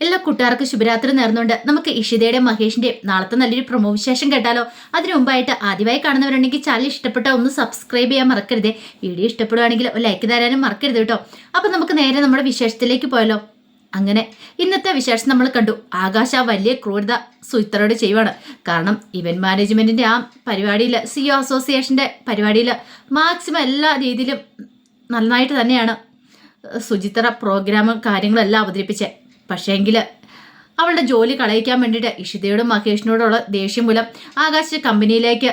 എല്ലാ കൂട്ടുകാർക്കും ശുഭരാത്രി നേർന്നുകൊണ്ട് നമുക്ക് ഇഷിതയുടെ മഹേഷിന്റെ നാളത്തെ നല്ലൊരു പ്രൊമോ വിശേഷം കേട്ടാലോ. അതിനു മുമ്പായിട്ട് ആദ്യമായി കാണുന്നവരുണ്ടെങ്കിൽ ചാനൽ ഇഷ്ടപ്പെട്ട ഒന്ന് സബ്സ്ക്രൈബ് ചെയ്യാൻ മറക്കരുത്. വീഡിയോ ഇഷ്ടപ്പെടുവാണെങ്കിൽ ഒരു ലൈക്ക് തരാനും മറക്കരുത് കേട്ടോ. അപ്പൊ നമുക്ക് നേരെ നമ്മുടെ വിശേഷത്തിലേക്ക് പോയാലോ. അങ്ങനെ ഇന്നത്തെ വിശേഷം നമ്മൾ കണ്ടു. ആകാശ വലിയ ക്രൂരത സുയിത്തറോട് ചെയ്യുവാണ്. കാരണം ഇവന്റ് മാനേജ്മെന്റിന്റെ ആ പരിപാടിയിൽ സിഒ അസോസിയേഷന്റെ പരിപാടിയിൽ മാക്സിമം എല്ലാ രീതിയിലും നന്നായിട്ട് തന്നെയാണ് സുചിത്ര പ്രോഗ്രാമും കാര്യങ്ങളെല്ലാം അവതരിപ്പിച്ചത് പക്ഷേങ്കിൽ അവളുടെ ജോലി കളയിക്കാൻ വേണ്ടിയിട്ട് ഇഷിതയോടും മഹേഷിനോടുള്ള ദേഷ്യം മൂലം ആകാശ് കമ്പനിയിലേക്ക്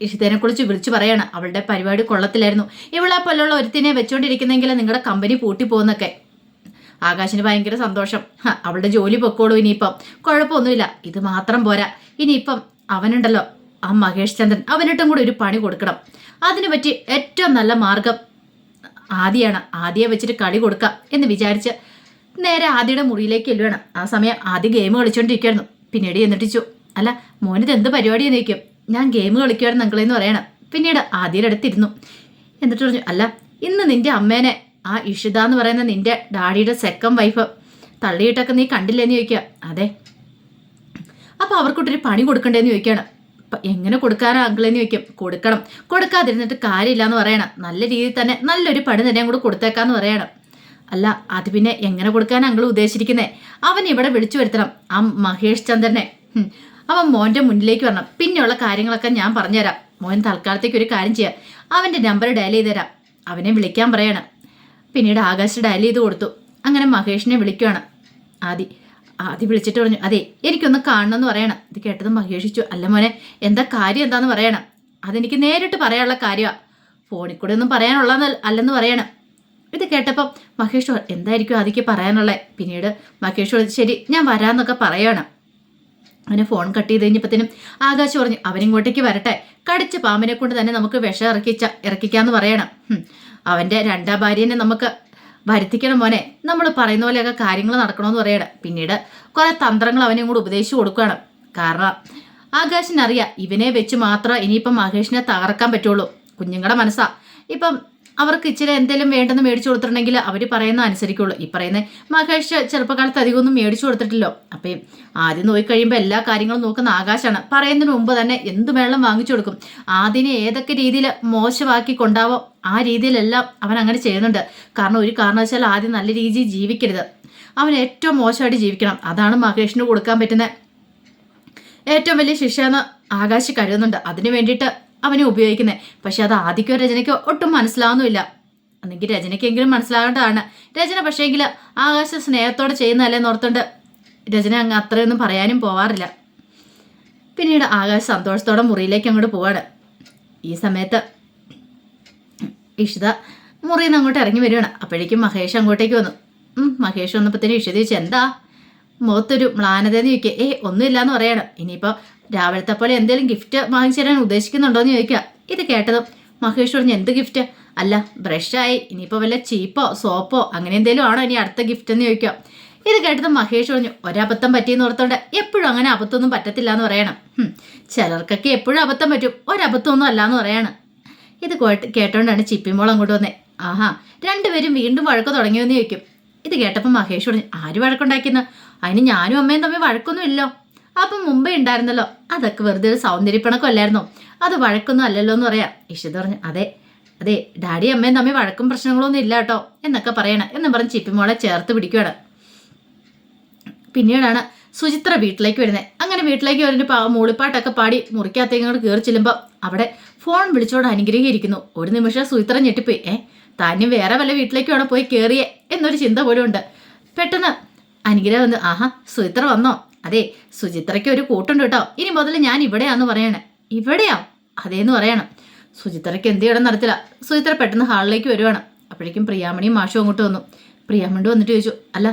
ഇഷിതനെ കുറിച്ച് വിളിച്ചു പറയാണ്. അവളുടെ പരിപാടി കൊള്ളത്തിലായിരുന്നു ഇവളെ പോലുള്ള ഒരുത്തിനെ വെച്ചോണ്ടിരിക്കുന്നെങ്കിൽ നിങ്ങളുടെ കമ്പനി പൂട്ടിപ്പോകുന്നൊക്കെ ആകാശിന് ഭയങ്കര സന്തോഷം. അവളുടെ ജോലി പൊക്കോളൂ ഇനിയിപ്പം. കുഴപ്പമൊന്നുമില്ല. ഇത് മാത്രം പോരാ. ഇനിയിപ്പം അവനുണ്ടല്ലോ. ആ മഹേഷ് ചന്ദ്രൻ അവനിട്ടും കൂടി ഒരു പണി കൊടുക്കണം. അതിനു പറ്റി ഏറ്റവും നല്ല മാർഗം ആദിയാണ്. ആദിയെ വെച്ചിട്ട് കളി കൊടുക്കാം എന്ന് വിചാരിച്ച് നേരെ ആദിയുടെ മുറിയിലേക്ക് എല്ലുവേണം ആ സമയം ആദ്യ ഗെയിം കളിച്ചോണ്ടിരിക്കുവായിരുന്നു പിന്നീട് എന്നിട്ടിച്ചു അല്ല മോനിത് എന്ത് പരിപാടിയെന്ന് ചോദിക്കും ഞാൻ ഗെയിം കളിക്കുകയായിരുന്നു നിങ്ങളെന്ന് പറയണം. പിന്നീട് ആദ്യയുടെ അടുത്തിരുന്നു. എന്നിട്ട് പറഞ്ഞു അല്ല ഇന്ന് നിന്റെ അമ്മേനെ ആ ഇഷിത എന്ന് പറയുന്ന നിന്റെ ഡാഡിയുടെ സെക്കൻഡ് വൈഫ് തള്ളിയിട്ടൊക്കെ നീ കണ്ടില്ലേന്ന് ചോദിക്കുക അതെ. അപ്പോൾ അവർക്കൊട്ടൊരു പണി കൊടുക്കണ്ടേന്ന് ചോദിക്കുകയാണ് എങ്ങനെ കൊടുക്കാനാ അങ്കിളെന്ന് ചോദിക്കും. കൊടുക്കണം. കൊടുക്കാതിരുന്നിട്ട് കാര്യമില്ല എന്ന് പറയണം. നല്ല രീതിയിൽ തന്നെ നല്ലൊരു പണി തന്നെ കൂടെ കൊടുത്തേക്കാന്ന് പറയണം. അല്ല അത് പിന്നെ എങ്ങനെ കൊടുക്കാൻ അങ്കിൾ ഉദ്ദേശിച്ചിരിക്കുന്നത് അവൻ ഇവിടെ വിളിച്ചു വരുത്തണം ആ മഹേഷ് ചന്ദ്രനെ. അവൻ മോന്റെ മുന്നിലേക്ക് വരണം. പിന്നെയുള്ള കാര്യങ്ങളൊക്കെ ഞാൻ പറഞ്ഞുതരാം. മോൻ തൽക്കാലത്തേക്ക് ഒരു കാര്യം ചെയ്യാം. അവന്റെ നമ്പർ ഡയൽ ചെയ്ത് തരാം അവനെ വിളിക്കാൻ പറയണം. പിന്നീട് ആകാശ് ഡയൽ ചെയ്ത് കൊടുത്തു. അങ്ങനെ മഹേഷിനെ വിളിക്കുകയാണ് ആദി ആദി വിളിച്ചിട്ട് പറഞ്ഞു അതെ എനിക്കൊന്ന് കാണണമെന്ന് പറയണം. ഇത് കേട്ടത് മഹേഷിച്ചു അല്ല മോനെ എന്താ കാര്യം എന്താന്ന് പറയണം. അതെനിക്ക് നേരിട്ട് പറയാനുള്ള കാര്യമാണ് ഫോണിൽ കൂടെ ഒന്നും പറയാനുള്ളതെന്ന് അല്ലെന്ന് പറയണം. ഇത് കേട്ടപ്പം മഹേഷ് എന്തായിരിക്കും ആദിക്ക് പറയാനുള്ളത് പിന്നീട് മഹേഷ് പറഞ്ഞു, ശരി ഞാൻ വരാമെന്നൊക്കെ പറയണം. അവനെ ഫോൺ കട്ട് ചെയ്ത് കഴിഞ്ഞപ്പോഴത്തേനും ആകാശ് പറഞ്ഞു അവനിങ്ങോട്ടേക്ക് വരട്ടെ. കടിച്ച പാമ്പിനെ കൊണ്ട് തന്നെ നമുക്ക് വിഷം ഇറക്കിച്ച ഇറക്കിക്കാന്ന് പറയണം. അവന്റെ രണ്ടാം ഭാര്യനെ നമുക്ക് വരുത്തിക്കണം മോനെ. നമ്മൾ പറയുന്ന പോലെയൊക്കെ കാര്യങ്ങൾ നടക്കണമെന്ന് പറയണം. പിന്നീട് കുറേ തന്ത്രങ്ങൾ അവനെ കൂടെ ഉപദേശിച്ചു കൊടുക്കുകയാണ്. കാരണം ആകാശിനറിയാം ഇവനെ വെച്ച് മാത്രം ഇനിയിപ്പം മഹേഷിനെ തകർക്കാൻ പറ്റുള്ളൂ. കുഞ്ഞുങ്ങളുടെ മനസ്സാ. ഇപ്പം അവർക്ക് ഇച്ചിരി എന്തെങ്കിലും വേണ്ടെന്ന് മേടിച്ചു കൊടുത്തിട്ടുണ്ടെങ്കിൽ അവർ പറയുന്ന അനുസരിക്കുള്ളൂ. ഈ പറയുന്ന മഹേഷ് ചെറുപ്പകാലത്ത് അധികമൊന്നും മേടിച്ചു കൊടുത്തിട്ടില്ലോ. അപ്പം ആദ്യം നോക്കി കഴിയുമ്പോൾ എല്ലാ കാര്യങ്ങളും നോക്കുന്ന ആകാശാണ്. പറയുന്നതിന് മുമ്പ് തന്നെ എന്ത് വെള്ളം വാങ്ങിച്ചു കൊടുക്കും? ആദ്യനെ ഏതൊക്കെ രീതിയിൽ മോശമാക്കി കൊണ്ടാവോ ആ രീതിയിലെല്ലാം അവൻ അങ്ങനെ ചെയ്യുന്നുണ്ട്. കാരണം ഒരു കാരണവശാൽ ആദ്യം നല്ല രീതിയിൽ ജീവിക്കരുത്. അവൻ ഏറ്റവും മോശമായിട്ട് ജീവിക്കണം. അതാണ് മഹേഷിന് കൊടുക്കാൻ പറ്റുന്ന ഏറ്റവും വലിയ ശിക്ഷ എന്ന് ആകാശ് കരുതുന്നുണ്ട്. അതിന് വേണ്ടിയിട്ട് അവനെ ഉപയോഗിക്കുന്നത് പക്ഷെ അത് ആദിക്കോ രചനയ്ക്കോ ഒട്ടും മനസ്സിലാവുന്നുമില്ല. അല്ലെങ്കിൽ രചനയ്ക്കെങ്കിലും മനസ്സിലാകേണ്ടതാണ്. രചന പക്ഷേങ്കിൽ ആകാശ സ്നേഹത്തോടെ ചെയ്യുന്നതല്ലേ ഓർത്തുണ്ട് രചന അങ്ങ് അത്രയൊന്നും പറയാനും പോവാറില്ല. പിന്നീട് ആകാശ സന്തോഷത്തോടെ മുറിയിലേക്ക് അങ്ങോട്ട് പോവാണ്. ഈ സമയത്ത് ഇഷിത മുറിയിൽ നിന്ന് അങ്ങോട്ട് ഇറങ്ങി വരികയാണ് അപ്പോഴേക്കും മഹേഷ് അങ്ങോട്ടേക്ക് വന്നു. മഹേഷ് വന്നപ്പോഴത്തേനും ഇഷിത ചോദിച്ചു എന്താ? മുഖത്തൊരു മ്ലാനതെന്ന് ചോദിക്കുക. ഏ ഒന്നുമില്ലാന്ന് പറയണം. ഇനിയിപ്പോൾ രാവിലത്തെ പോലെ എന്തെങ്കിലും ഗിഫ്റ്റ് വാങ്ങിച്ചു തരാൻ ഉദ്ദേശിക്കുന്നുണ്ടോ എന്ന് ചോദിക്കുക ഇത് കേട്ടതും മഹേഷ് പറഞ്ഞു എന്ത് ഗിഫ്റ്റ് അല്ല ബ്രഷായി ഇനിയിപ്പോൾ വല്ല ചീപ്പോ സോപ്പോ അങ്ങനെ എന്തെങ്കിലും ആണോ ഇനി അടുത്ത ഗിഫ്റ്റ് എന്ന് ചോദിക്കുക ഇത് കേട്ടതും മഹേഷ് പറഞ്ഞു ഒരബദ്ധം പറ്റിയെന്ന് ഓർത്തോണ്ട് എപ്പോഴും അങ്ങനെ അബദ്ധമൊന്നും പറ്റത്തില്ല എന്ന് പറയണം ചിലർക്കൊക്കെ എപ്പോഴും അബദ്ധം പറ്റും. ഒരബദ്ധമൊന്നും അല്ല എന്ന് പറയണം. ഇത് കേട്ട്- കേട്ടോണ്ടാണ് ചിപ്പിമോൾ അങ്ങോട്ട് വന്നേ. ആഹാ രണ്ടുപേരും വീണ്ടും വഴക്ക് തുടങ്ങിയെന്ന് ചോദിക്കും. ഇത് കേട്ടപ്പോൾ മഹേഷ് പറഞ്ഞു ആര് വഴക്കുണ്ടാക്കിയെന്ന്? അതിന് ഞാനും അമ്മയും തമ്മിൽ വഴക്കൊന്നും ഇല്ലോ അപ്പം മുമ്പേ ഉണ്ടായിരുന്നല്ലോ. അതൊക്കെ വെറുതെ ഒരു സൗന്ദര്യപ്പിണക്കമല്ലായിരുന്നോ? അത് വഴക്കൊന്നും അല്ലല്ലോ എന്ന് പറയാം. ഇഷിത് പറഞ്ഞു അതെ അതെ ഡാഡി അമ്മയും തമ്മിൽ വഴക്കും പ്രശ്നങ്ങളൊന്നും ഇല്ല കേട്ടോ എന്നൊക്കെ പറയണം. എന്ന് പറഞ്ഞ് ചിപ്പിമോളെ ചേർത്ത് പിടിക്കുകയാണ് പിന്നീടാണ് സുചിത്ര വീട്ടിലേക്ക് വരുന്നത് അങ്ങനെ വീട്ടിലേക്ക് വരുന്ന മൂളിപ്പാട്ടൊക്കെ പാടി മുറിക്കകത്തേക്ക് ഇങ്ങോട്ട് കയറി ചെല്ലുമ്പോൾ അവിടെ ഫോൺ വിളിച്ചോണ്ട് അനുഗ്രഹീകരിക്കുന്നു ഒരു നിമിഷം സുചിത്ര ഞെട്ടിപ്പോയി. ഏ താനും വേറെ വല്ല വീട്ടിലേക്ക് വേണം പോയി കയറിയേ എന്നൊരു ചിന്ത പോലും ഉണ്ട് പെട്ടെന്ന് അനുഗ്രഹം വന്ന് ആഹാ സുചിത്ര വന്നോ? അതെ സുചിത്രയ്ക്ക് ഒരു കൂട്ടുണ്ട് കേട്ടോ. ഇനി മുതൽ ഞാൻ ഇവിടെയാന്ന് പറയണേ. ഇവിടെയാ? അതേന്ന് പറയണം. സുചിത്രയ്ക്ക് എന്ത് ചെയ്യണം നടത്തില്ല സുചിത്ര പെട്ടെന്ന് ഹാളിലേക്ക് വരുവാണ്. അപ്പോഴേക്കും പ്രിയാമണിയും മാഷും അങ്ങോട്ട് വന്നു. പ്രിയാമണി വന്നിട്ട് ചോദിച്ചു അല്ല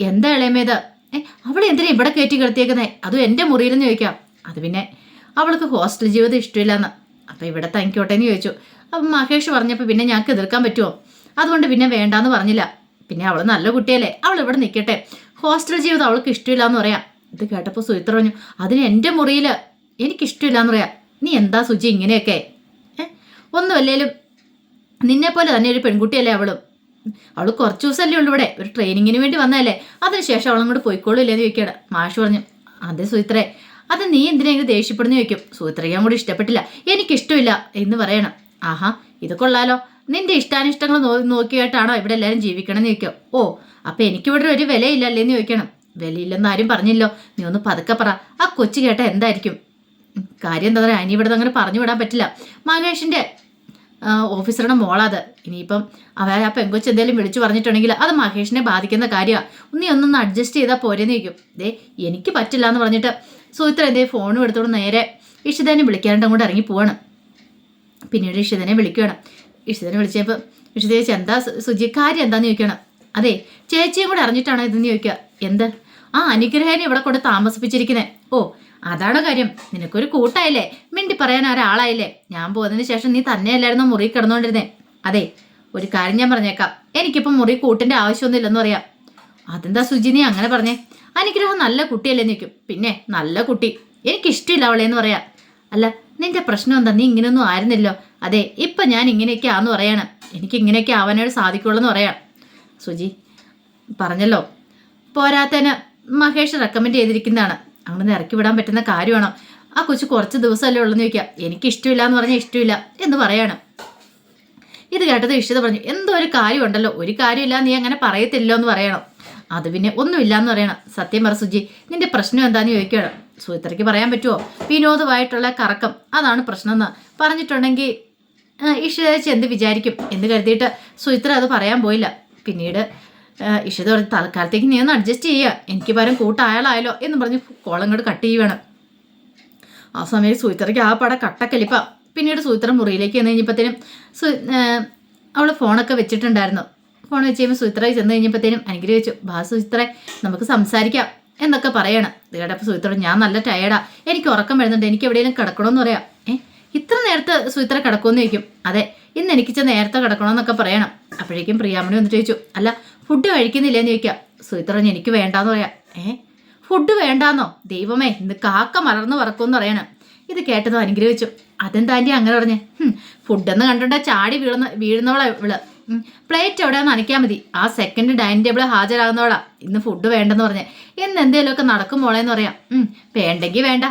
എന്താ ഇളയമേത്? ഏ അവളെ എന്തിനാ ഇവിടെ കയറ്റി കിടത്തിയേക്കുന്നേ? അതും എന്റെ മുറിയിലെന്ന് ചോദിക്കാം. അത് പിന്നെ അവൾക്ക് ഹോസ്റ്റൽ ജീവിതം ഇഷ്ടമില്ലെന്ന്. അപ്പം ഇവിടെ തനിക്കോട്ടെ എന്ന് ചോദിച്ചു. അപ്പം മഹേഷ് പറഞ്ഞപ്പോൾ പിന്നെ ഞങ്ങൾക്ക് എതിർക്കാൻ പറ്റുമോ അതുകൊണ്ട് പിന്നെ വേണ്ടാന്ന് പറഞ്ഞില്ല. പിന്നെ അവൾ നല്ല കുട്ടിയല്ലേ? അവൾ ഇവിടെ നിൽക്കട്ടെ ഹോസ്റ്റൽ ജീവിതം അവൾക്ക് ഇഷ്ടമില്ല എന്ന് പറയാം. ഇത് കേട്ടപ്പോൾ സുചിത്ര പറഞ്ഞു അതിന് എന്റെ മുറിയിൽ എനിക്കിഷ്ടമില്ല എന്ന് പറയാം നീ എന്താ സുചി ഇങ്ങനെയൊക്കെ? ഏ ഒന്നുമല്ലേലും നിന്നെപ്പോലെ തന്നെ ഒരു പെൺകുട്ടിയല്ലേ അവളും. അവൾ കുറച്ച് ദിവസമല്ലേ ഉള്ളൂ ഇവിടെ. ഒരു ട്രെയിനിങ്ങിന് വേണ്ടി വന്നതല്ലേ. അതിനുശേഷം അവളും കൂടെ പോയിക്കോളില്ലേ എന്ന് ചോദിക്കുകയാണ്. മാഷ് പറഞ്ഞു അതെ സുചിത്രേ അത് നീ എന്തിനെങ്കിലും ദേഷ്യപ്പെടുന്നു? ചോദിക്കും. സുഹിത്രയ്ക്ക് കൂടി ഇഷ്ടപ്പെട്ടില്ല. എനിക്കിഷ്ടമില്ല എന്ന് പറയണം. ആഹാ ഇത് കൊള്ളാലോ. നിന്റെ ഇഷ്ടാനിഷ്ടങ്ങൾ നോക്കിയിട്ടാണോ ഇവിടെ എല്ലാവരും ജീവിക്കണം എന്ന് ചോദിക്കും. ഓ അപ്പം എനിക്കിവിടെ ഒരു വിലയില്ലല്ലേ? എന്ന് ചോദിക്കണം. വിലയില്ലെന്ന് ആരും പറഞ്ഞില്ലോ. നീ ഒന്ന് പതുക്കെ പറ. ആ കൊച്ചു കേട്ട എന്തായിരിക്കും? കാര്യം എന്താ പറയുക ഇനി ഇവിടെ അങ്ങനെ പറഞ്ഞു വിടാൻ പറ്റില്ല. മഹേഷിന്റെ ഓഫീസറുടെ മോളാത്. ഇനിയിപ്പം അവ ആ പെങ്കൊച്ച് എന്തെങ്കിലും വിളിച്ചു പറഞ്ഞിട്ടുണ്ടെങ്കിൽ അത് മഹേഷിനെ ബാധിക്കുന്ന കാര്യമാണ് നീ ഒന്നൊന്ന് അഡ്ജസ്റ്റ് ചെയ്താൽ പോരെന്ന് ചോദിക്കും. ദേ എനിക്ക് പറ്റില്ല എന്ന് പറഞ്ഞിട്ട് സുഹിത്ര എന്തേ ഫോണും എടുത്തോണ്ട് നേരെ ഇഷിതനെ വിളിക്കാനും അങ്ങോട്ട് ഇറങ്ങി പോവാണ്. പിന്നീട് ഇഷിതനെ വിളിക്കുകയാണ് ഇഷിതനെ വിളിച്ചപ്പോൾ ഇഷിത ചേച്ചി എന്താ സുജി കാര്യം എന്താന്ന് ചോദിക്കണം? അതെ ചേച്ചിയും കൂടെ അറിഞ്ഞിട്ടാണോ ഇതെന്ന് ചോദിക്കുക എന്ത്? ആ അനുഗ്രഹനെ ഇവിടെ കൊണ്ട് താമസിപ്പിച്ചിരിക്കുന്നത് ഓ അതാണ് കാര്യം. നിനക്കൊരു കൂട്ടായില്ലേ? മിണ്ടി പറയാൻ ഒരാളായില്ലേ? ഞാൻ പോകുന്നതിന് ശേഷം നീ തന്നെയല്ലായിരുന്നു മുറി കിടന്നുകൊണ്ടിരുന്നേ? അതെ ഒരു കാര്യം ഞാൻ പറഞ്ഞേക്കാം. എനിക്കിപ്പം മുറി കൂട്ടിന്റെ ആവശ്യമൊന്നുമില്ലെന്ന് പറയാം. അതെന്താ സുജി നീ അങ്ങനെ പറഞ്ഞേ? അനുഗ്രഹം നല്ല കുട്ടിയല്ലേ നിൽക്കും പിന്നെ നല്ല കുട്ടി. എനിക്കിഷ്ടമില്ല അവളെ എന്ന് പറയാം. അല്ല നിന്റെ പ്രശ്നം എന്താ? നീ ഇങ്ങനെയൊന്നും ആയിരുന്നില്ലോ? അതെ ഇപ്പം ഞാൻ ഇങ്ങനെയൊക്കെ ആന്ന് പറയാണ്. എനിക്ക് ഇങ്ങനെയൊക്കെ ആവാനായിട്ട് സാധിക്കുള്ളൂ എന്ന് പറയാം. സുജി പറഞ്ഞല്ലോ. പോരാത്തതിന് മഹേഷ് റെക്കമെൻഡ് ചെയ്തിരിക്കുന്നതാണ്. അങ്ങനെ ഇറക്കി വിടാൻ പറ്റുന്ന കാര്യമാണോ? ആ കൊച്ചു കുറച്ച് ദിവസമല്ലേ ഉള്ളെന്ന് ചോദിക്കാം. എനിക്ക് ഇഷ്ടമില്ല എന്ന് പറഞ്ഞാൽ ഇഷ്ടമില്ല എന്ന് പറയാണ്. ഇത് കേട്ടത് ഇഷിത പറഞ്ഞു എന്തോ ഒരു കാര്യമുണ്ടല്ലോ. ഒരു കാര്യമില്ല നീ അങ്ങനെ പറയത്തില്ലോ എന്ന് പറയണം. അത് പിന്നെ ഒന്നുമില്ല എന്ന് പറയണം. സത്യം പറ സുജി നിന്റെ പ്രശ്നം എന്താന്ന് ചോദിക്കണം സുഹിത്രയ്ക്ക് പറയാൻ പറ്റുമോ വിനോദമായിട്ടുള്ള കറക്കം. അതാണ് പ്രശ്നം എന്ന് പറഞ്ഞിട്ടുണ്ടെങ്കിൽ ഇഷിത ചേച്ചി എന്ത് വിചാരിക്കും എന്ന് കരുതിയിട്ട് സുഹിത്ര അത് പറയാൻ പോയില്ല. പിന്നീട് ഇഷിത പറഞ്ഞു തൽക്കാലത്തേക്ക് നീ ഒന്ന് അഡ്ജസ്റ്റ് ചെയ്യുക എനിക്ക് പകരം കൂട്ടായാലായാലോ എന്ന് പറഞ്ഞ് കോളങ്ങോട് കട്ട് ചെയ്യുവാണ്. ആ സമയത്ത് സൂത്രയ്ക്ക് ആ പട കട്ടക്കലിപ്പ. പിന്നീട് സൂത്രം മുറിയിലേക്ക് ചെന്ന് കഴിഞ്ഞപ്പോഴത്തേനും സു അവൾ ഫോണൊക്കെ വെച്ചിട്ടുണ്ടായിരുന്നു. ഫോൺ വെച്ച് കഴിയുമ്പോൾ സുഹിത്ര ചെന്ന് കഴിഞ്ഞപ്പോഴത്തേനും അനുഗ്രഹിച്ചു ബാ സുഹിത്രേ നമുക്ക് സംസാരിക്കാം എന്നൊക്കെ പറയണം. ഇത് കേട്ടപ്പോൾ സുഹിത്ര ഞാൻ നല്ല ടയർഡാ എനിക്ക് ഉറക്കം വരുന്നുണ്ട്. എനിക്ക് എവിടെയെങ്കിലും കിടക്കണമെന്ന് പറയാം. ഏ ഇത്ര നേരത്തെ സൂത്ര കിടക്കുമെന്ന് ചോദിക്കും. അതെ ഇന്ന് എനിക്ക് നേരത്തെ കിടക്കണമെന്നൊക്കെ പറയണം. അപ്പോഴേക്കും പ്രിയാമണി വന്നിട്ട് ചോദിച്ചു. അല്ല ഫുഡ് കഴിക്കുന്നില്ലെന്ന് ചോദിക്കാം. സുഹിത്ര പറഞ്ഞു, എനിക്ക് വേണ്ടാന്ന് പറയാം. ഏ? ഫുഡ് വേണ്ടാന്നോ? ദൈവമേ ഇന്ന് കാക്ക മലർന്ന് പറക്കുമെന്ന് പറയണം. ഇത് കേട്ടത് അനുഗ്രഹിച്ചു. അതെന്താ ആന്റി അങ്ങനെ പറഞ്ഞേ? ഫുഡെന്ന് കണ്ടിട്ട് ചാടി വീഴുന്ന വീഴുന്നവളാ ഇവൾ. പ്ലേറ്റ് എവിടെയാന്ന് നനയ്ക്കാൻ മതി. ആ സെക്കൻഡ് ഡൈനിങ് ടേബിൾ ഹാജരാകുന്നവളാ. ഇന്ന് ഫുഡ് വേണ്ടെന്ന് പറഞ്ഞേ. എന്ന് എന്തേലുമൊക്കെ നടക്കും മോളേന്ന് പറയാം. വേണ്ടെങ്കിൽ വേണ്ട.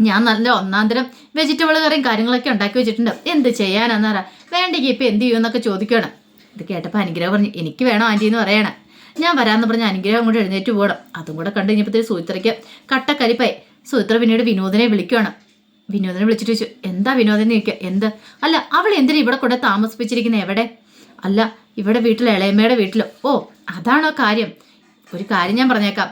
ഞാൻ നല്ല ഒന്നാം തരം വെജിറ്റബിൾ കറിയും കാര്യങ്ങളൊക്കെ ഉണ്ടാക്കി വെച്ചിട്ടുണ്ട്. എന്ത് ചെയ്യാനെന്നാ വേണ്ടെങ്കിൽ ഇപ്പം എന്ത് ചെയ്യുമെന്നൊക്കെ ചോദിക്കണം ഇത് കേട്ടപ്പോൾ അനുഗ്രഹം പറഞ്ഞു എനിക്ക് വേണം ആന്റി എന്ന് പറയണേ. ഞാൻ വരാമെന്ന് പറഞ്ഞ അനുഗ്രഹം കൂടെ എഴുന്നേറ്റ് പോകണം. അതും കൂടെ കണ്ടു കഴിഞ്ഞപ്പോഴത്തേക്ക് സൂത്രയ്ക്ക് കട്ടക്കരിപ്പായി. സൂത്ര പിന്നീട് വിനോദനെ വിളിക്കുകയാണ് വിനോദനെ വിളിച്ചിട്ട് ചോദിച്ചു എന്താ വിനോദനെ ചോദിക്കുക എന്ത്? അല്ല അവൾ എന്തിനാ ഇവിടെ കൂടെ താമസിപ്പിച്ചിരിക്കുന്നത് എവിടെ? അല്ല ഇവിടെ വീട്ടിൽ ഇളയമ്മയുടെ വീട്ടിലോ. ഓ അതാണോ കാര്യം? ഒരു കാര്യം ഞാൻ പറഞ്ഞേക്കാം.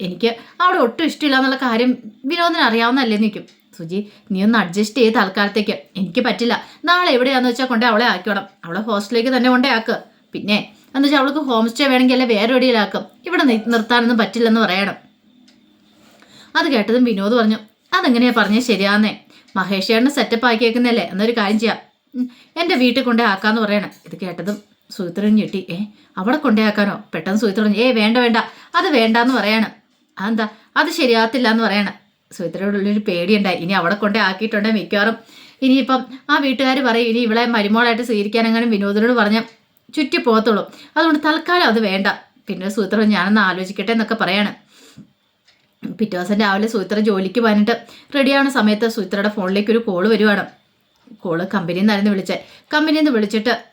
എനിക്ക് അവിടെ ഒട്ടും ഇഷ്ടമില്ല എന്നുള്ള കാര്യം വിനോദിന് അറിയാവുന്നല്ലേ നിൽക്കും സുജി നീ ഒന്ന് അഡ്ജസ്റ്റ് ചെയ്ത് തൽക്കാലത്തേക്ക്. എനിക്ക് പറ്റില്ല. നാളെ എവിടെയാന്ന് വെച്ചാൽ കൊണ്ടേ അവളെ ആക്കിയോണം. അവളെ ഹോസ്റ്റലിലേക്ക് തന്നെ കൊണ്ടേ ആക്ക്. പിന്നെ എന്ന് വെച്ചാൽ അവൾക്ക് ഹോം സ്റ്റേ വേണമെങ്കിൽ അല്ലെ വേറെ എവിടെയിലാക്കും ഇവിടെ നിർത്താനൊന്നും പറ്റില്ലെന്ന് പറയണം. അത് കേട്ടതും വിനോദ് പറഞ്ഞു അതെങ്ങനെയാ പറഞ്ഞത് ശരിയാന്നേ? മഹേഷേണ് സെറ്റപ്പ് ആക്കിയേക്കുന്നല്ലേ എന്നൊരു കാര്യം ചെയ്യാം. എന്റെ വീട്ടിൽ കൊണ്ടേ ആക്കാന്ന് പറയണം. ഇത് കേട്ടതും സുഹിത്രൻ ഞെട്ടി. ഏ അവിടെ കൊണ്ടേ ആക്കാനോ? പെട്ടെന്ന് സുഹിത്രൻ ഏ വേണ്ട വേണ്ട. അത് വേണ്ടാന്ന് പറയണം. അതെന്താ? അത് ശരിയാകത്തില്ല എന്ന് പറയണം. സുഹിത്രയോടുള്ളൊരു പേടിയുണ്ടായി. ഇനി അവിടെ കൊണ്ടേ ആക്കിയിട്ടുണ്ടെങ്കിൽ മിക്കവാറും. ഇനിയിപ്പം ആ വീട്ടുകാർ പറയും ഇനി ഇവളെ മരുമോളായിട്ട് സ്വീകരിക്കാനെങ്ങനെ വിനോദിനോട് പറഞ്ഞ ചുറ്റി പോകത്തുള്ളൂ. അതുകൊണ്ട് തൽക്കാലം അത് വേണ്ട. പിന്നെ സുഹിത്ര ഞാനൊന്ന് ആലോചിക്കട്ടെ എന്നൊക്കെ പറയാണ്. പിറ്റേ ദിവസം രാവിലെ സുഹിത്ര ജോലിക്ക് പോകാനിട്ട് റെഡിയാവുന്ന സമയത്ത് സുഹൃത്തരുടെ ഫോണിലേക്ക് ഒരു കോൾ വരുവാണ്. കോൾ കമ്പനിയിൽ നിന്നായിരുന്നു വിളിച്ചത്. കമ്പനിയിൽ നിന്ന് വിളിച്ചിട്ട്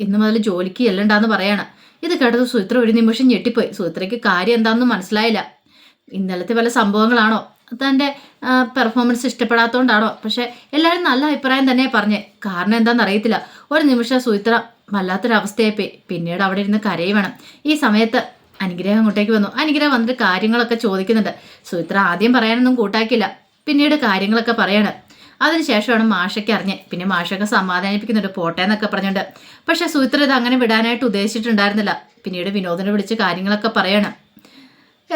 ഇന്ന് മുതൽ ജോലിക്ക് ചെല്ലണ്ടെന്ന് പറയാണ്. ഇത് കേട്ടത് സുഹിത്ര ഒരു നിമിഷം ഞെട്ടിപ്പോയി. സുഹിത്രയ്ക്ക് കാര്യം എന്താണെന്ന് മനസ്സിലായില്ല. ഇന്നലത്തെ പല സംഭവങ്ങളാണോ? തന്റെ പെർഫോമൻസ് ഇഷ്ടപ്പെടാത്തതുകൊണ്ടാണോ പക്ഷേ എല്ലാവരും നല്ല അഭിപ്രായം തന്നെ പറഞ്ഞേ. കാരണം എന്താണെന്ന് അറിയത്തില്ല ഒരു നിമിഷം സുചിത്ര വല്ലാത്തൊരവസ്ഥയായിപ്പോയി. പിന്നീട് അവിടെ ഇരുന്ന് കരയുവേണം. ഈ സമയത്ത് അനുഗ്രഹം അങ്ങോട്ടേക്ക് വന്നു. അനുഗ്രഹം വന്നിട്ട് കാര്യങ്ങളൊക്കെ ചോദിക്കുന്നുണ്ട്. സുചിത്ര ആദ്യം പറയാനൊന്നും കൂട്ടാക്കില്ല പിന്നീട് കാര്യങ്ങളൊക്കെ പറയാണ്. അതിനുശേഷമാണ് മാഷയ്ക്ക് അറിഞ്ഞ്. പിന്നെ മാഷൊക്കെ സമാധാനിപ്പിക്കുന്നുണ്ട്. പോട്ടെ എന്നൊക്കെ പറഞ്ഞുകൊണ്ട്. പക്ഷേ സുഹിത്ര ഇത് അങ്ങനെ വിടാനായിട്ട് ഉദ്ദേശിച്ചിട്ടുണ്ടായിരുന്നില്ല. പിന്നീട് വിനോദിനെ വിളിച്ച് കാര്യങ്ങളൊക്കെ പറയണം.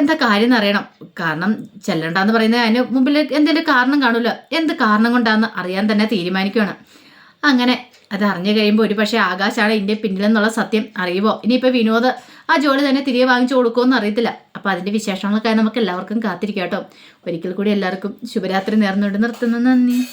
എന്താ കാര്യം എന്നറിയണം. കാരണം ചെല്ലണ്ടെന്ന് പറയുന്നത് അതിന് മുമ്പിൽ എന്തെങ്കിലും കാരണം കാണൂല. എന്ത് കാരണം കൊണ്ടാന്ന് അറിയാൻ തന്നെ തീരുമാനിക്കുകയാണ് അങ്ങനെ അത് അറിഞ്ഞു കഴിയുമ്പോൾ ഒരു പക്ഷേ ആകാശാണ് ഇതിന്റെ പിന്നിലെന്നുള്ള സത്യം അറിയുമോ ഇനിയിപ്പോൾ വിനോദ് ആ ജോലി തന്നെ തിരികെ വാങ്ങിച്ചു കൊടുക്കുമെന്ന് അറിയത്തില്ല. അപ്പോൾ അതിന്റെ വിശേഷങ്ങളൊക്കെ നമുക്ക് എല്ലാവർക്കും കാത്തിരിക്കാം കേട്ടോ. ഒരിക്കൽ കൂടി എല്ലാവർക്കും ശുഭരാത്രി നേർന്നുകൊണ്ട് നിർത്തുന്നു. നന്ദി.